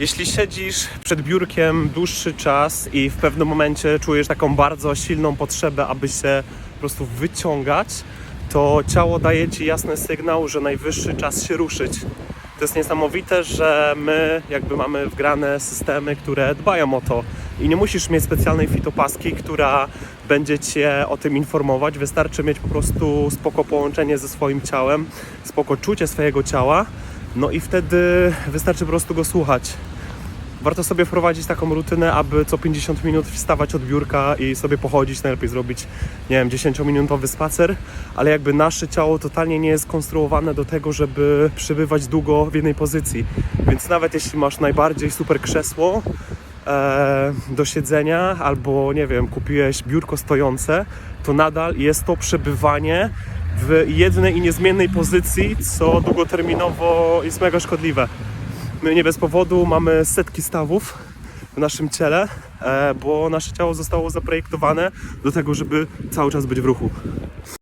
Jeśli siedzisz przed biurkiem dłuższy czas i w pewnym momencie czujesz taką bardzo silną potrzebę, aby się po prostu wyciągać, to ciało daje ci jasny sygnał, że najwyższy czas się ruszyć. To jest niesamowite, że my jakby mamy wgrane systemy, które dbają o to. I nie musisz mieć specjalnej fitopaski, która będzie cię o tym informować. Wystarczy mieć po prostu spoko połączenie ze swoim ciałem, spoko czucie swojego ciała. No i wtedy wystarczy po prostu go słuchać. Warto sobie wprowadzić taką rutynę, aby co 50 minut wstawać od biurka i sobie pochodzić, najlepiej zrobić, nie wiem, 10-minutowy spacer, ale jakby nasze ciało totalnie nie jest skonstruowane do tego, żeby przebywać długo w jednej pozycji. Więc nawet jeśli masz najbardziej super krzesło e, do siedzenia, albo nie wiem, kupiłeś biurko stojące, to nadal jest to przebywanie w jednej i niezmiennej pozycji, co długoterminowo jest mega szkodliwe. My nie bez powodu mamy setki stawów w naszym ciele, e, bo nasze ciało zostało zaprojektowane do tego, żeby cały czas być w ruchu.